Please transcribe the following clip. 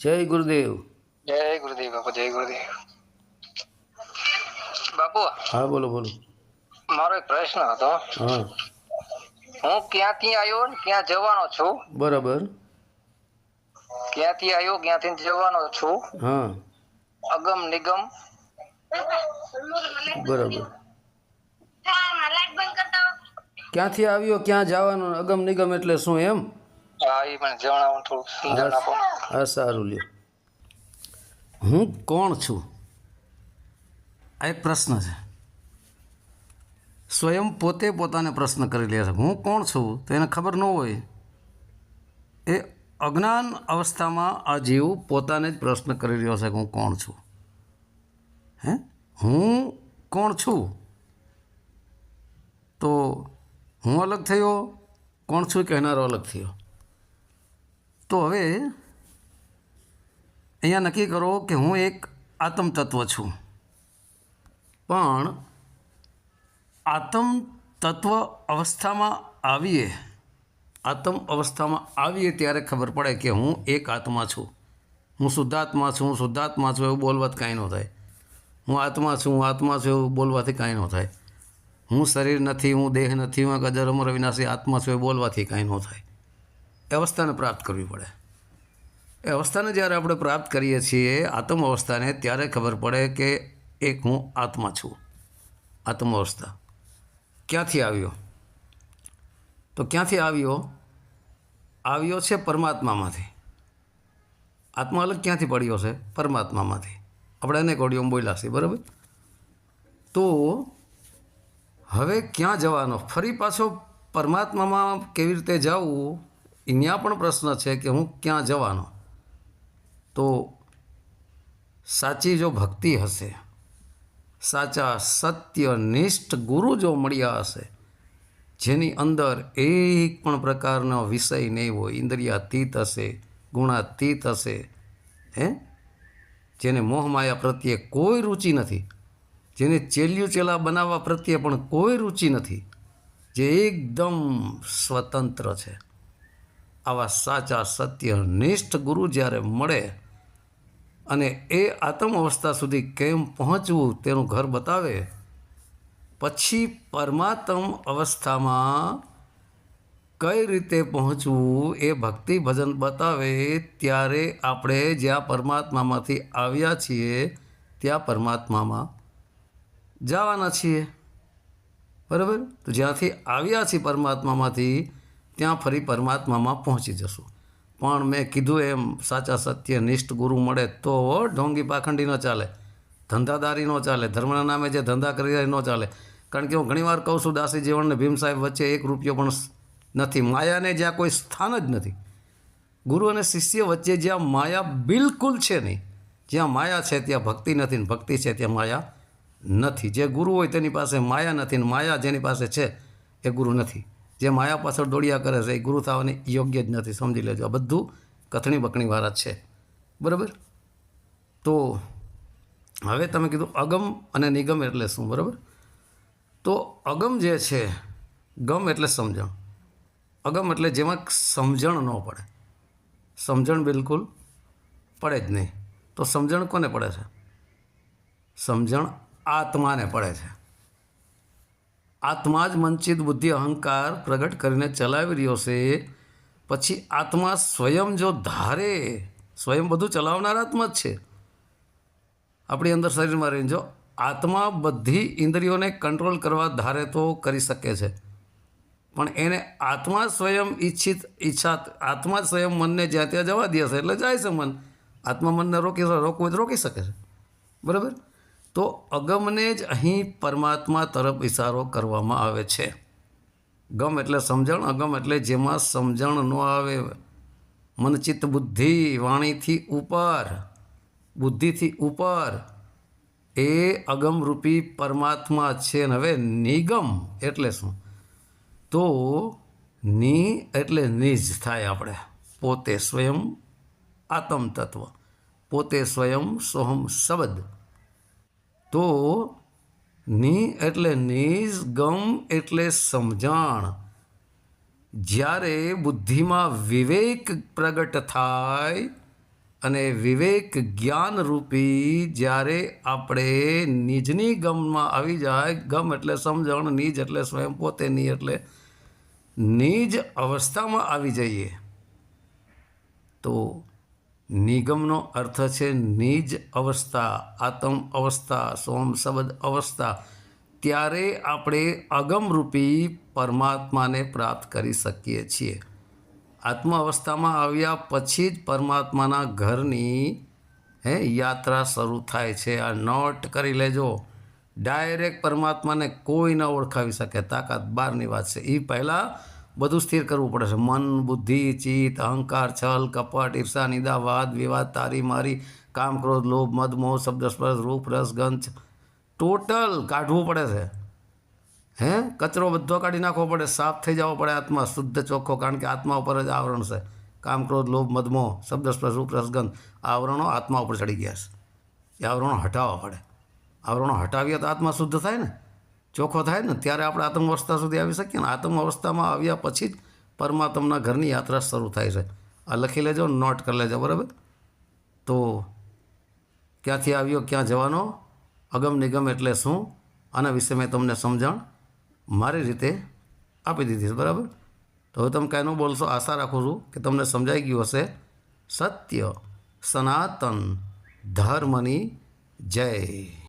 જય ગુરુદેવ. જય ગુરુદેવ બાપુ જય ગુરુદેવ. બાપુ હા બોલો બોલો. મારો એક પ્રશ્ન હતો. હા. હું ક્યાંથી આવ્યો ને ક્યાં જવાનો છું? બરાબર. ક્યાંથી આવ્યો ક્યાંથી જવાનો છું? હા. અગમ નિગમ. બરાબર. ક્યાંથી આવ્યો ક્યાં જવાનું અગમ નિગમ એટલે શું એમ? હા એ મને જણાવો થોડું. સમજણ આપો. હા, સારું લ્યો. હું કોણ છું? આ એક પ્રશ્ન છે. સ્વયં પોતે પોતાને પ્રશ્ન કરી લે છે. હું કોણ છું? તો એને ખબર ન હોય. એ અજ્ઞાન અવસ્થામાં આ જીવ પોતાને જ પ્રશ્ન કરી રહ્યો છે કે હું કોણ છું? હે? હું કોણ છું? તો હું અલગ થયો? કોણ છું કહેનારો અલગ થયો? તો હવે અહીંયા નક્કી કરો કે હું એક આત્મતત્વ છું. પણ આત્મ તત્વ અવસ્થામાં આવીએ, આત્મ અવસ્થામાં આવીએ ત્યારે ખબર પડે કે હું એક આત્મા છું. હું શુદ્ધાત્મા છું, હું શુદ્ધાત્મા છું એવું બોલવાથી કાંઈ ન થાય. હું આત્મા છું, હું આત્મા છું એવું બોલવાથી કાંઈ ન થાય. હું શરીર નથી, હું દેહ નથી, હું ગજર અમર વિનાશી આત્મા છું એ બોલવાથી કાંઈ ન થાય. એ અવસ્થાને પ્રાપ્ત કરવી પડે. એ અવસ્થાને જ્યારે આપણે પ્રાપ્ત કરીએ છીએ આત્મ અવસ્થાને, ત્યારે ખબર પડે કે એક હું આત્મા છું. આત્મ અવસ્થા. ક્યાંથી આવ્યો? તો ક્યાંથી આવ્યો? આવ્યો છે પરમાત્મામાંથી. આત્મા અલગ ક્યાંથી પડ્યો છે? પરમાત્મામાંથી. આપણે અનેક ઓડિયોમાં બોલ્યા છીએ, બરાબર? તો હવે ક્યાં જવાનો? ફરી પાછો પરમાત્મામાં કેવી રીતે જવું અહીંયા પણ પ્રશ્ન છે કે હું ક્યાં જવાનો? તો સાચી જો ભક્તિ હશે, સાચા સત્યનિષ્ઠ ગુરુ જો મળ્યા હશે, જેની અંદર એક પણ પ્રકારનો વિષય નહીં હોય, ઇન્દ્રિયાતીત હશે, ગુણાતીત હશે, હે? જેને મોહમાયા પ્રત્યે કોઈ રુચિ નથી, જેને ચેલ્યું ચેલા બનાવવા પ્રત્યે પણ કોઈ રુચિ નથી, જે એકદમ સ્વતંત્ર છે. આવા સાચા, સત્ય, નિષ્ઠ ગુરુ જ્યારે મળે અને એ આત્મ અવસ્થા સુધી કેમ પહોંચવું તેનું ઘર બતાવે, પછી પરમાત્મ અવસ્થામાં કઈ રીતે પહોંચવું એ ભક્તિ ભજન બતાવે ત્યારે આપણે જ્યાં પરમાત્મામાંથી આવ્યા છીએ, ત્યાં પરમાત્મામાં જવાના છીએ. બરાબર? તો જ્યાંથી આવ્યા છીએ પરમાત્મામાંથી ત્યાં ફરી પરમાત્મામાં પહોંચી જશું. પણ મેં કીધું એમ, સાચા સત્ય નિષ્ઠ ગુરુ મળે તો ઢોંગી પાખંડી ન ચાલે, ધંધાદારી ન ચાલે, ધર્મના નામે જે ધંધા કરી રહ્યા ન ચાલે. કારણ કે હું ઘણીવાર કહું છું દાસી જીવન ભીમ સાહેબ વચ્ચે એક રૂપિયો પણ નથી. માયાને જ્યાં કોઈ સ્થાન જ નથી. ગુરુ અને શિષ્ય વચ્ચે જ્યાં માયા બિલકુલ છે નહીં. જ્યાં માયા છે, ત્યાં ભક્તિ નથી ને ભક્તિ છે, ત્યાં માયા નથી. જે ગુરુ હોય તેની પાસે માયા નથી ને માયા જેની પાસે છે, એ ગુરુ નથી. જે માયા પાછળ દોડ્યા કરે છે, એ ગુરુ થવાની યોગ્ય જ નથી, સમજી લેજો. આ બધું કથણી બકણી વાળા જ છે. બરાબર? તો હવે તમે કીધું અગમ અને નિગમ એટલે શું? બરાબર? તો અગમ જે છે, ગમ એટલે સમજણ. અગમ એટલે જેમાં સમજણ ન પડે. સમજણ બિલકુલ પડે જ નહીં. તો સમજણ કોને પડે છે? સમજણ આત્માને પડે છે. આત્મા જ મંચિત બુદ્ધિ અહંકાર પ્રગટ કરીને ચલાવી રહ્યો છે. પછી આત્મા સ્વયં જો ધારે, સ્વયં બધું ચલાવનાર આત્મા જ છે. આપણી અંદર શરીરમાં રહીને જો આત્મા બધી ઇન્દ્રિયોને કંટ્રોલ કરવા ધારે તો કરી શકે છે. પણ એને આત્મા સ્વયં ઈચ્છિત ઈચ્છા, આત્મા સ્વયં મનને જ્યાં ત્યાં જવા દે છે એટલે જાય છે મન. આત્મા મનને રોકી, રોકવું રોકી શકે છે. બરાબર? તો અગમને જ અહીં પરમાત્મા તરફ ઇશારો કરવામાં આવે છે. ગમ એટલે સમજણ, અગમ એટલે જેમાં સમજણ ન આવે. મનચિત્ત બુદ્ધિ, વાણીથી ઉપર, બુદ્ધિથી ઉપર. એ અગમરૂપી પરમાત્મા છે ને હવે નિગમ એટલે શું? તો ની એટલે નિજ થાય આપણે. પોતે સ્વયં આત્મ તત્વ પોતે સ્વયં સોહમ શબ્દ. તો ની એટલે નિજ ગમ એટલે સમજણ. જ્યારે બુદ્ધિમાં વિવેક પ્રગટ થાય અને વિવેક જ્ઞાન રૂપી જ્યારે આપણે નિજની ગમમાં આવી જાય, ગમ એટલે સમજણ નિજ એટલે સ્વયં પોતે નિ એટલે નિજ અવસ્થામાં આવી જઈએ. તો નિગમનો અર્થ છે નિજ અવસ્થા, આત્મ અવસ્થા, સોમ શબ્દ અવસ્થા. ત્યારે આપણે અગમરૂપી પરમાત્માને પ્રાપ્ત કરી શકીએ છીએ. આત્મ અવસ્થામાં આવ્યા પછી જ પરમાત્માના ઘરની, હે, યાત્રા શરૂ થાય છે. આ નોટ કરી લેજો. ડાયરેક્ટ પરમાત્માને કોઈ ન ઓળખાવી શકે. તાકાત બહારની વાત છે. એ પહેલાં બધું સ્થિર કરવું પડે છે. મન, બુદ્ધિ, ચિત્ત, અહંકાર, છલ, કપટ, ઈર્ષા, નિદા, વાદ, વિવાદ, તારી મારી, કામ, ક્રોધ, લોભ, મદ, મોહ, શબ્દ, સ્પર્શ, રૂપ, રસ, ગંધ, ટોટલ કાઢવું પડે છે. હે? કચરો બધો કાઢી નાખવો પડે. સાફ થઈ જવો પડે આત્મા. શુદ્ધ ચોખ્ખો, કારણ કે આત્મા ઉપર જ આવરણ છે. કામ, ક્રોધ, લોભ મદમો શબ્દ, સ્પર્શ, રૂપ રસગંધ આવરણો આત્મા ઉપર ચડી ગયા છે. એ આવરણો હટાવવા પડે. આવરણો હટાવીએ તો આત્મા શુદ્ધ થાય ને? ચોખ્ખો થાય ને ત્યારે આપણે આત્મ અવસ્થા સુધી આવી શકીએ ને આત્મ અવસ્થામાં આવ્યા પછી જ પરમાત્માના ઘરની યાત્રા શરૂ થાય છે. આ લખી લેજો, નોટ કરી લેજો, બરાબર? તો ક્યાંથી આવ્યો, ક્યાં જવાનો, અગમ નિગમ એટલે શું, આના વિશે મેં તમને સમજણ મારી રીતે આપી દીધી છે, બરાબર? તો હવે તમે કાંઈ ન બોલશો, આશા રાખું છું કે તમને સમજાઈ ગયું હશે. સત્ય સનાતન ધર્મની જય.